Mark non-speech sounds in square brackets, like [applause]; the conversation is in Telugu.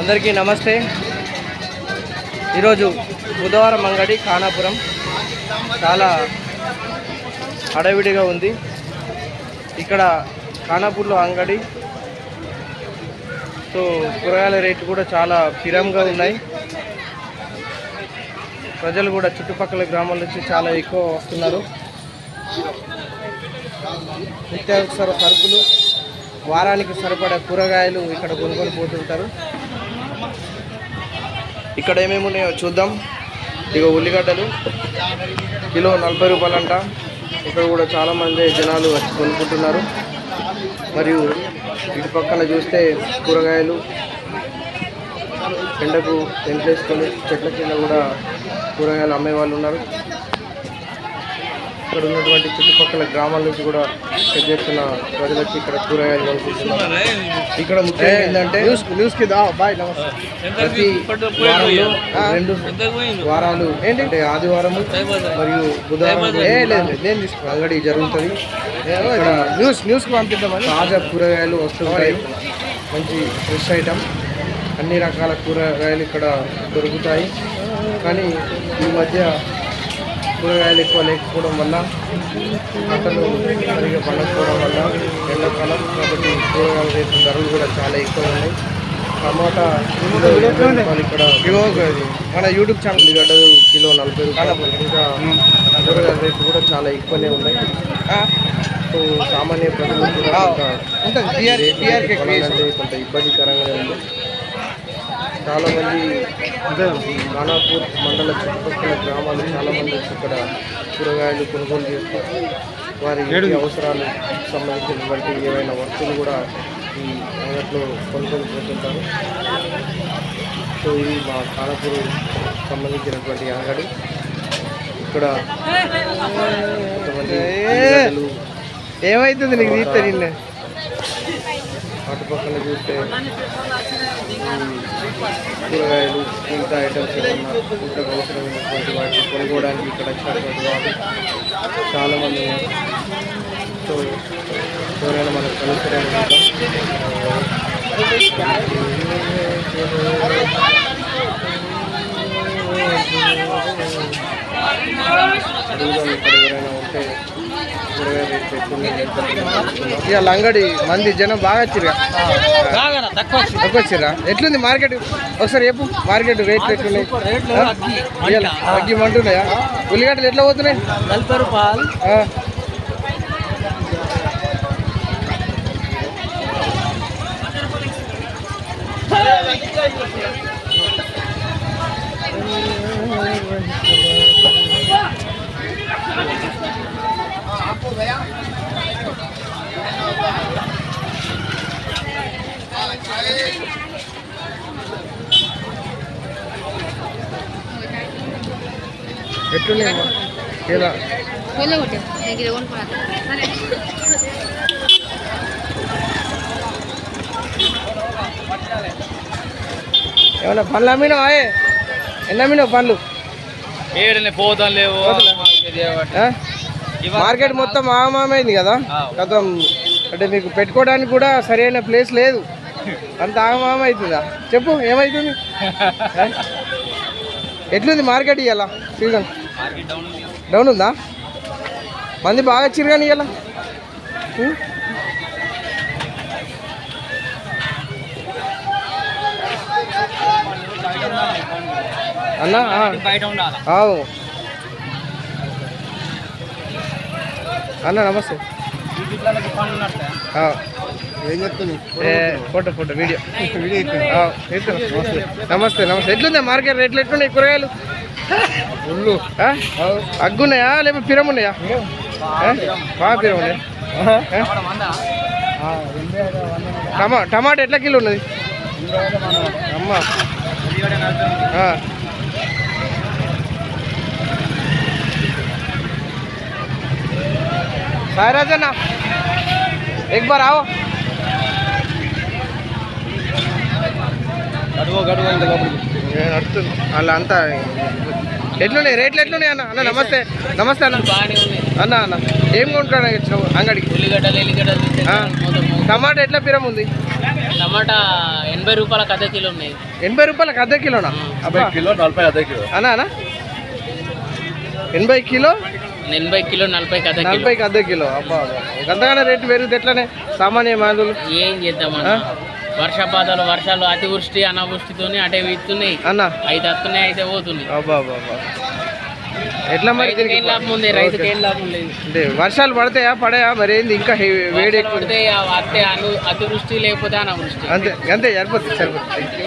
అందరికీ నమస్తే. ఈరోజు బుధవారం అంగడి ఖానాపురం. చాలా హడావిడిగా ఉంది. ఇక్కడ ఖానాపూర్లో అంగడి. సో కూరగాయల రేట్లు కూడా చాలా స్థిరంగా ఉన్నాయి. ప్రజలు కూడా చుట్టుపక్కల గ్రామాల నుంచి చాలా ఎక్కువ వస్తున్నారు. నిత్యావసర సరుకులు వారానికి సరిపడా కూరగాయలు ఇక్కడ కొనుగోలు పోతుంటారు. ఇక్కడ ఏమేమి ఉన్నాయో చూద్దాం. ఇక ఉల్లిగడ్డలు. కిలో నలభై రూపాయలంట. ఇక్కడ కూడా చాలామంది జనాలు వచ్చి కొనుక్కుంటున్నారు. మరియు ఇటు పక్కన చూస్తే కూరగాయలు ఎండకు ఎంట్లేసుకొని చెట్ల కింద కూడా కూరగాయలు అమ్మే వాళ్ళు ఉన్నారు. ఇక్కడ ఉన్నటువంటి చుట్టుపక్కల గ్రామాల నుంచి కూడా పెద్ద ఎత్తున ప్రజలు వచ్చి ఇక్కడ కూరగాయలు కొనుక్కుంటున్నారు. ఇక్కడ ముఖ్యంగా ఏంటంటే న్యూస్ న్యూస్కి బాయ్ ప్రతి వారంలో రెండు వారాలు ఏంటంటే ఆదివారము మరియు బుధవారం నేను తీసుకున్నా అంగడి జరుగుతుంది. ఇక్కడ న్యూస్ న్యూస్కి పంపిద్దామని. తాజా కూరగాయలు వస్తుంటాయి. మంచి ఫ్రెష్ ఐటమ్. అన్ని రకాల కూరగాయలు ఇక్కడ దొరుకుతాయి. కానీ ఈ మధ్య కూరగాయలు ఎక్కువ లేకపోవడం వల్ల పంటలు సరిగా పండకపోవడం వల్ల ఎండాకాలం కాబట్టి కూరగాయల రేట్లు ధరలు కూడా చాలా ఎక్కువ ఉన్నాయి టమాటా ఇక్కడ మన యూట్యూబ్ ఛానల్. ఉల్లిగడ్డలు కిలో నలభై రూపాయలు. ఇంకా కూరగాయల రేట్లు కూడా చాలా ఎక్కువనే ఉన్నాయి. సో సామాన్య ప్రజలు కూడా కొంత ఇబ్బందికరంగానే ఉంది. చాలా మంది ఈ ఖానాపూర్ మండల చుట్టుపక్కల గ్రామాలు చాలా మంది వచ్చి ఇక్కడ కూరగాయలు కొనుగోలు చేస్తూ వారి ఇంటి అవసరాలు సంబంధించినటువంటి ఏవైనా వస్తువులు కూడా ఈ అంగట్లో కొనుగోలు చేస్తుంటారు. సో ఇది మా ఖానాపూర్ సంబంధించినటువంటి అంగడి. ఇక్కడ ఏమైతుంది నీకు తీస్తే నిన్న? అటుపక్కన చూస్తే కూరగాయలు మిగతా ఐటమ్స్ ఏమన్నా ఇంట్లోకి అవసరమైనటువంటి వాటిని కొనుక్కోవడానికి ఇక్కడ వచ్చినటువంటి వాళ్ళు చాలామంది సో ఎవరైనా మనకు కలుస్తారని అడుగుదాం ఇక్కడ ఎవరైనా ఉంటే ఇవాళ అంగడి మంది జనం బాగా వచ్చిర్రా తక్కువ వచ్చిర్రా? ఎట్లుంది మార్కెట్? ఒకసారి చెప్పు మార్కెట్ రేట్లు ఎట్లున్నాయి? తగ్గిమంటున్నాయా ఉల్లిగడ్డలు ఎట్లా పోతున్నాయి? నలభై రూపాయలు. ఆ. ఇది కొనుక్కున్నాను సరే. ఏమన్నా పండ్లు అమ్మినావా ఏ? ఎన్ని అమ్మినావు పండ్లు? ఏడని పోతాం లేవు ఆ? మార్కెట్ మొత్తం ఆగమామైంది కదా? గతం అంటే మీకు పెట్టుకోవడానికి కూడా సరైన ప్లేస్ లేదు. అంత ఆగమామ అవుతుందా చెప్పు ఏమవుతుంది? [laughs] ఎట్లుంది మార్కెట్ ఇవాళ సీజన్? డౌన్ ఉందా. మంది బాగా వచ్చిర్రు కానీ ఇవాళ? అన్నా అవు అన్న నమస్తే. ఏ, ఫోటో ఫోటో వీడియో. ఆ, ఎత్తున్నా. నమస్తే. నమస్తే ఎట్లుంది మార్కెట్ రేట్లు ఎట్లున్నాయి కూరగాయలు? ఆ? అగ్గున్నాయా లేకపోతే పిరం ఉన్నాయా? బాగా పిరం ఉన్నాయా టమాటా ఎట్లా కిలో ఉన్నది? అమ్మా. ఆ. సాయి రాజన్న एक बार आओ గడువు గడువు ఇంకా లోపలికి నేను అడుగుతున్నా అలా అంతా ఎట్లున్నాయి రేట్లు ఎట్లున్నాయి అన్న అన్న నమస్తే నమస్తే అన్న బాగానే ఉంది అన్న అన్న ఏం కొనుక్కోడానికి వచ్చినావు అంగడికి ఉల్లిగడ్డలు ఎల్లిగడ్డలు ఆ. టమాటా ఎట్లా పిరం ఉంది టమాటా టమాటా ఎనభై రూపాయల కథ కిలో ఉన్నాయి ఎనభై రూపాయలకు అర్ధ కిలోనా అబ్బా కిలో నలభై అదే కిలో అనా అనా ఎనభై కిలో ఎనభై కిలో నలభై కిలో. నలభైకి అర్ధ కిలో. అబ్బా. గంతగానే రేటు పెరిగితే ఎట్లనే? సామాన్య మాదులు. ఏం చేద్దామన్నా? వర్షపాతాలు వర్షాలు అతివృష్టి అనావృష్టితోని అటే వీస్తున్నాయి అన్న? అయితే వస్తున్నాయి అయితే పోతున్నాయి. అబ్బా అబ్బా అబ్బా. ఎట్లా మరి రైతుకి ఏం లాభం ఉంది? రైతుకి ఏం లాభం లేదు. అంటే వర్షాలు పడతాయా పడాయా? మరి ఏంది ఇంకా వేడి ఎక్కువ? పడితే ఆ అతే అను అతివృష్టి లేకపోతే అనావృష్టి. అంతే అంతే సరిపోతుంది సరిపోతుంది.